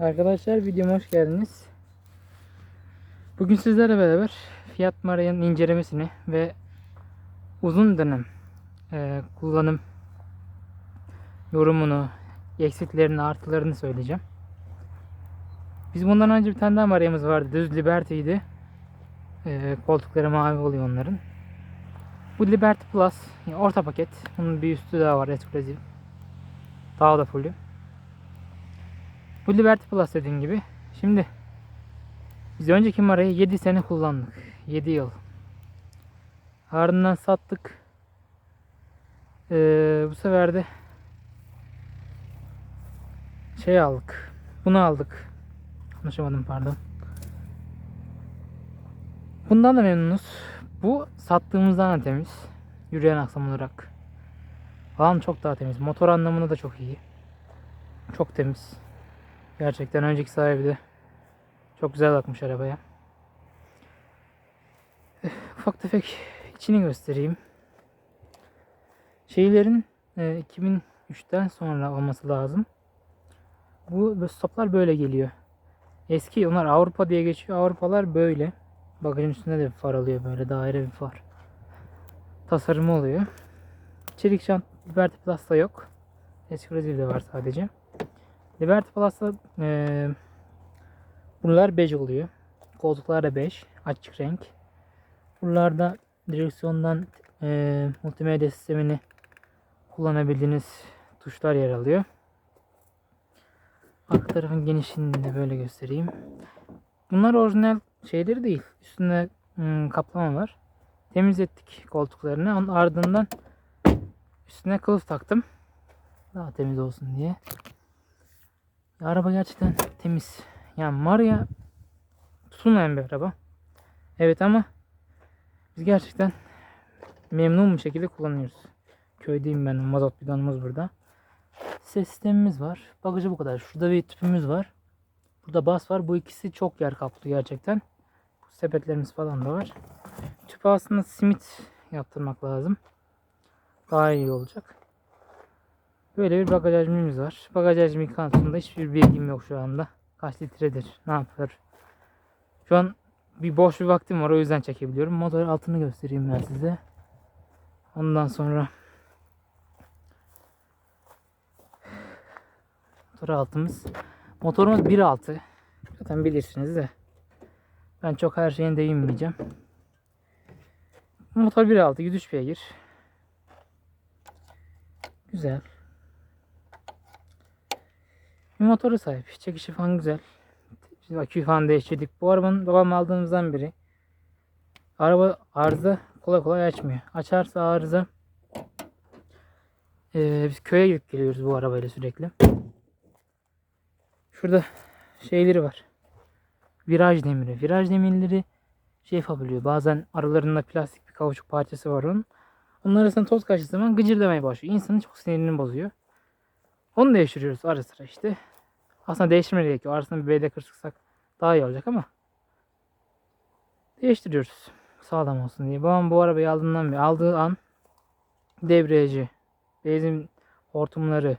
Arkadaşlar videoma hoş geldiniz. Bugün sizlerle beraber Fiat Maria'nın incelemesini ve uzun dönem e, kullanım yorumunu, eksiklerini, artılarını söyleyeceğim. Biz bundan önce bir tane daha Maria'mız vardı. Düz Liberty'ydi. E, koltukları mavi oluyor onların. Bu Liberty Plus yani orta paket. Bunun bir üstü daha var ekskluzif. Daha da fullü. Bu Liberty Plus dediğim gibi. Şimdi biz önceki marayı 7 sene kullandık. 7 yıl. Ardından sattık. Ee, bu sefer de şey aldık. Bunu aldık. Konuşamadım pardon. Bundan da memnunuz. Bu sattığımızdan da temiz. Yürüyen aksam olarak. Falan çok daha temiz. Motor anlamında da çok iyi. Çok temiz. Gerçekten önceki sahibi de çok güzel bakmış arabaya. Eh, Ufak tefek içini göstereyim. Şeylerin e, 2003'ten sonra olması lazım. Bu stoplar böyle geliyor. Eski onlar Avrupa diye geçiyor. Avrupalar böyle. Bagajın üstünde de bir far alıyor böyle daire bir far. Tasarımı oluyor. Çelik jant Liberty Plus'ta yok. Exclusive de var sadece. Liberty Plus'ta eee buralar bej oluyor. Koltuklar da bej. Açık renk. Buralarda direksiyondan eee multimedya sistemini kullanabildiğiniz tuşlar yer alıyor. Arka tarafın genişliğini de böyle göstereyim. Bunlar orijinal şeyleri değil. Üstünde hmm, kaplama var. Temizlettik koltuklarını. Onun ardından üstüne kılıf taktım. Daha temiz olsun diye. Ya, araba gerçekten temiz. Yani Maria tutulmayan bir araba. Evet ama biz gerçekten memnun bir şekilde kullanıyoruz. Köydeyim ben. Mazot bidonumuz burada. Ses sistemimiz var. Bagajı bu kadar. Şurada bir tüpümüz var. Burada bas var. Bu ikisi çok yer kaplıyor gerçekten. Bu sepetlerimiz falan da var. Tüpe aslında simit yaptırmak lazım. Daha iyi olacak. Böyle bir bagaj hacmimiz var. Bagaj hacmi konusunda hiçbir bilgim yok şu anda. Kaç litredir, ne yapar. Şu an bir boş bir vaktim var o yüzden çekebiliyorum. Motor altını göstereyim ben size. Ondan sonra motor altımız. Motorumuz 1.6. Zaten bilirsiniz de. Ben çok her şeyine değinmeyeceğim. Motor 1.6 103 beygir. Güzel. Bir motoru sahip. Çekişi falan güzel. Aküyü falan değiştirdik. Bu arabanın babam aldığımızdan beri araba arıza kolay kolay açmıyor. Açarsa arıza ee, biz köye gidip geliyoruz bu arabayla sürekli. Şurada şeyleri var. Viraj demiri. Viraj demirleri şey yapabiliyor. Bazen aralarında plastik bir kauçuk parçası var onun. Onun arasında toz kaçtığı zaman gıcırdamaya başlıyor. İnsanın çok sinirini bozuyor. Onu değiştiriyoruz ara sıra işte. Aslında değiştirmeye gerek yok. Arasında bir BD40 sıksak daha iyi olacak ama değiştiriyoruz. Sağlam olsun diye. Babam bu arabayı aldığından beri aldığı an debriyajı, benzin hortumları,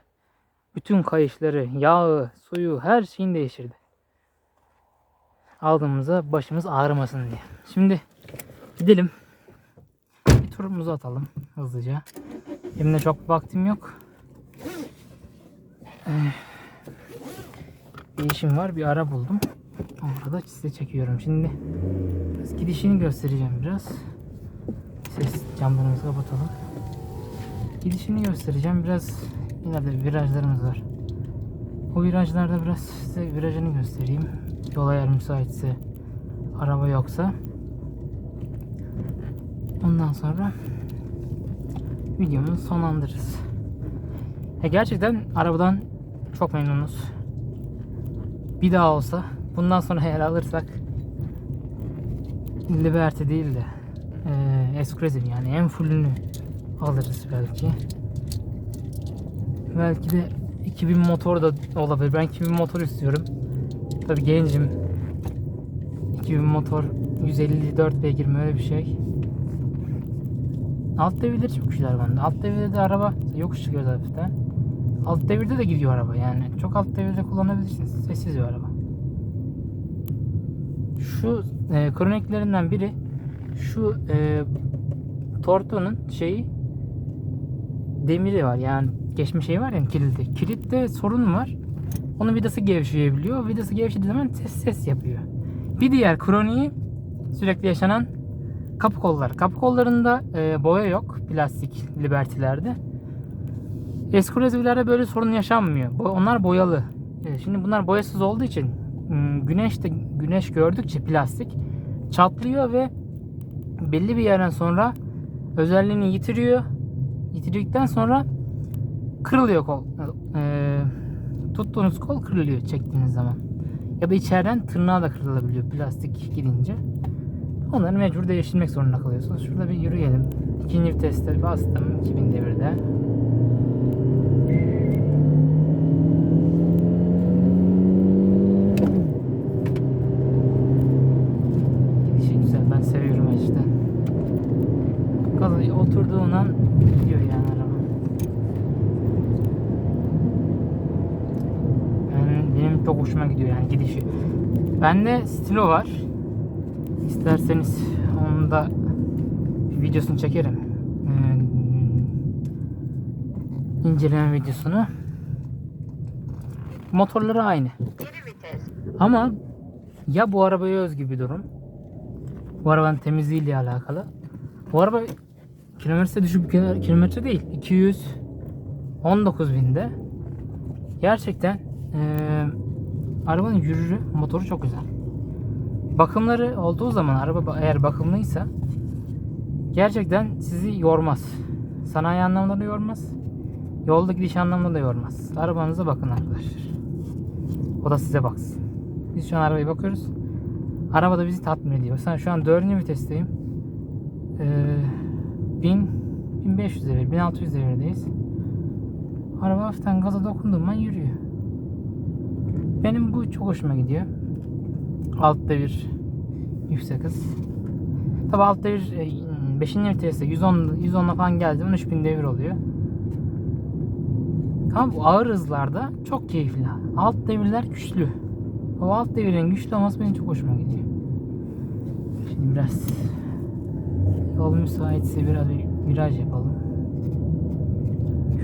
bütün kayışları, yağı, suyu her şeyini değiştirdi. Aldığımızda başımız ağrımasın diye. Şimdi gidelim. Bir turumuzu atalım hızlıca. Benim de çok vaktim yok. Ee, bir işim var. Bir ara buldum. Orada size çekiyorum. Şimdi biraz gidişini göstereceğim biraz. Ses camlarımızı kapatalım. Gidişini göstereceğim. Biraz ileride virajlarımız var. O virajlarda biraz size virajını göstereyim. Yol eğer müsaitse, araba yoksa. Ondan sonra videomuzu sonlandırırız. Ya gerçekten arabadan çok memnunuz. Bir daha olsa bundan sonra eğer alırsak Liberty değil de e, Exclusive yani en fullünü alırız belki. Belki de 2000 motor da olabilir. Ben 2000 motor istiyorum. Tabi gencim. 2000 motor 154 beygir öyle bir şey. Alt devirleri çok güzel bende. Alt devirde de araba yokuş çıkıyor hafiften. Alt devirde de gidiyor araba yani. Çok alt devirde kullanabilirsiniz. Sessiz bir araba. Şu e, kroniklerinden biri şu e, Torto'nun şeyi demiri var yani geçme şeyi var ya kilidi. Kilitte sorun var. Onun vidası gevşeyebiliyor. Vidası gevşediği zaman ses ses yapıyor. Bir diğer kroniği sürekli yaşanan kapı kollar. Kapı kollarında e, boya yok plastik libertilerde. Eskurezilerde böyle sorun yaşanmıyor. Onlar boyalı. E, Şimdi bunlar boyasız olduğu için m, güneş de güneş gördükçe plastik çatlıyor ve belli bir yerden sonra özelliğini yitiriyor. Yitirdikten sonra kırılıyor kol. E, tuttuğunuz kol kırılıyor çektiğiniz zaman. Ya da içeriden tırnağı da kırılabiliyor plastik gidince. Onları mecbur değiştirmek zorunda kalıyorsunuz. Şurada bir yürüyelim. İkinci viteste bastım 2000 devirde. Gidişi güzel. Ben seviyorum işte. Gaza oturduğun an gidiyor yani araba. Yani benim çok hoşuma gidiyor yani gidişi. Bende stilo var. İsterseniz onun da videosunu çekerim. Ee, videosunu. Motorları aynı. Ama ya bu arabaya özgü bir durum. Bu arabanın temizliğiyle alakalı. Bu araba kilometre düşük bir kilometre değil. 219 binde. Gerçekten eee, arabanın yürürü, motoru çok güzel. Bakımları olduğu zaman araba eğer bakımlıysa gerçekten sizi yormaz. Sanayi anlamında da yormaz. Yolda gidiş anlamında da yormaz. Arabanıza bakın arkadaşlar. O da size baksın. Biz şu an arabaya bakıyoruz. Araba da bizi tatmin ediyor. Sen şu an 4. vitesteyim. Ee, 1000 1500 devir, 1600 devirdeyiz. Araba hafiften gaza dokunduğum an yürüyor. Benim bu çok hoşuma gidiyor. Alt devir yüksek hız. Tabi alt devir 5. viteste 110 110'la falan geldi mi 3000 devir oluyor. Ama bu ağır hızlarda çok keyifli. Alt devirler güçlü. O alt devirin güçlü olması benim çok hoşuma gidiyor. Şimdi biraz yol müsaitse biraz bir viraj yapalım.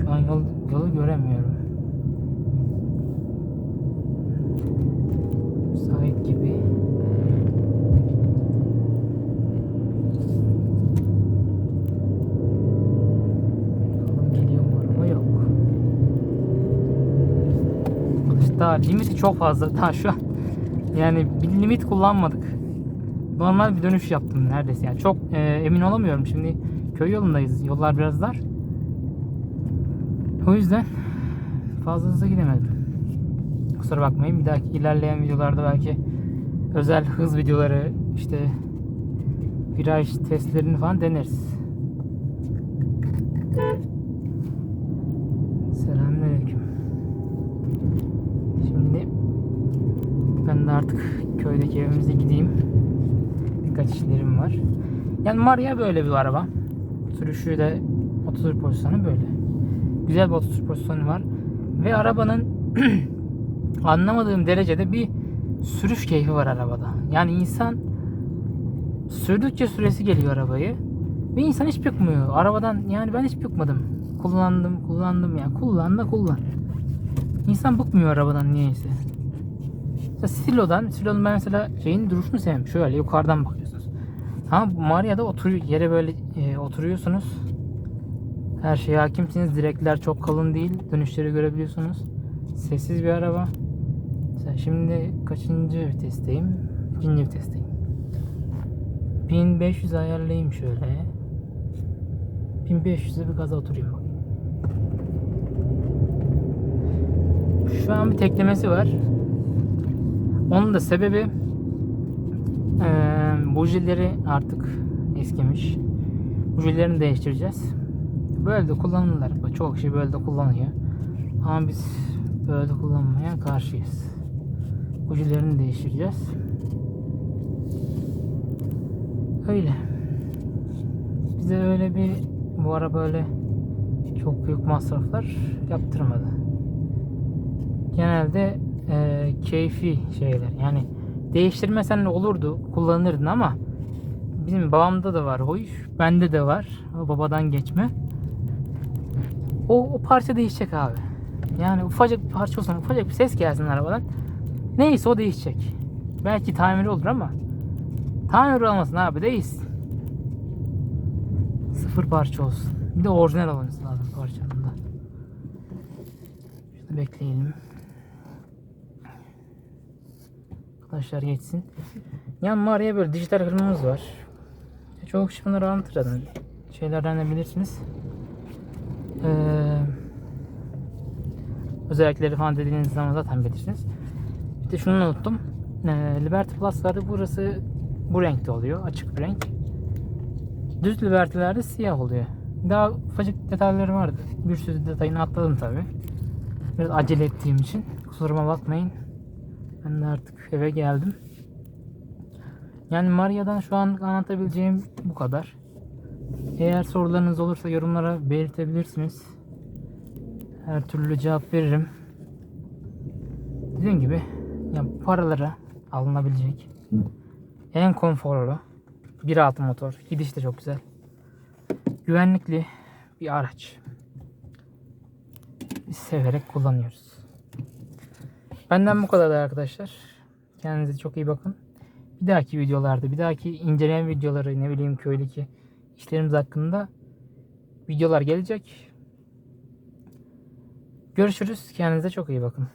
Şu an yol, yolu göremiyorum. Müsait gibi. Bakalım geliyor mu araba yok. Limiti çok fazla. Daha şu an yani bir limit kullanmadık. Normal bir dönüş yaptım neredeyse. Yani çok e, emin olamıyorum. Şimdi köy yolundayız. Yollar biraz dar. O yüzden fazla hızlı gidemedim. Kusura bakmayın. Bir dahaki ilerleyen videolarda belki özel hız videoları işte viraj testlerini falan deneriz. Selamünaleyküm. Şimdi ben de artık köydeki evimize gideyim. Birkaç işlerim var. Yani Maria böyle bir araba. Sürüşü de ototur pozisyonu böyle. Güzel bir ototur pozisyonu var. Ve arabanın anlamadığım derecede bir sürüş keyfi var arabada. Yani insan sürdükçe süresi geliyor arabayı. Ve insan hiç bıkmıyor. Arabadan yani ben hiç bıkmadım. Kullandım, kullandım ya. Kullan da kullan. İnsan bıkmıyor arabadan niyeyse. Mesela Stilo'dan, Stilo'nun ben mesela şeyin duruşunu sevmem. Şöyle yukarıdan bakıyorsunuz. Ama Maria'da oturuyor, yere böyle e, oturuyorsunuz. Her şeye hakimsiniz. Direkler çok kalın değil. Dönüşleri görebiliyorsunuz. Sessiz bir araba. Mesela şimdi kaçıncı vitesteyim? İkinci vitesteyim. 1500 ayarlayayım şöyle. 1500'e bir gaza oturayım bakayım. Şu an bir teklemesi var. Onun da sebebi eee bujileri artık eskimiş. Bujilerini değiştireceğiz. Böyle de kullanırlar. Çok kişi böyle de kullanıyor. Ama biz böyle kullanmaya karşıyız. Bujilerini değiştireceğiz. Öyle. Bize öyle bir bu ara böyle çok büyük masraflar yaptırmadı. genelde e, keyfi şeyler. Yani değiştirmesen de olurdu, kullanırdın ama bizim babamda da var huy, bende de var. O babadan geçme. O, o parça değişecek abi. Yani ufacık bir parça olsun, ufacık bir ses gelsin arabadan. Neyse o değişecek. Belki tamiri olur ama tamir olmasın abi değilsin. Sıfır parça olsun. Bir de orijinal olması lazım parçanın da. Şurada bekleyelim. Arkadaşlar geçsin. Yan mağaraya böyle dijital kırmamız var. Çok kişi bunları anlatır. Şeylerden de bilirsiniz. Ee, özellikleri falan dediğiniz zaman zaten bilirsiniz. Bir de şunu unuttum. Ee, Liberty Plus'larda burası bu renkte oluyor. Açık bir renk. Düz Liberty'lerde siyah oluyor. Daha ufacık detayları vardı. Bir sürü detayını atladım tabi. Biraz acele ettiğim için. Kusuruma bakmayın. Ben de artık eve geldim. Yani Maria'dan şu an anlatabileceğim bu kadar. Eğer sorularınız olursa yorumlara belirtebilirsiniz. Her türlü cevap veririm. Dediğim gibi ya paralara alınabilecek en konforlu 1.6 motor. Gidiş de çok güzel. Güvenlikli bir araç. Severek kullanıyoruz. Benden bu kadar arkadaşlar. Kendinize çok iyi bakın. Bir dahaki videolarda, bir dahaki inceleme videoları, ne bileyim köydeki işlerimiz hakkında videolar gelecek. Görüşürüz. Kendinize çok iyi bakın.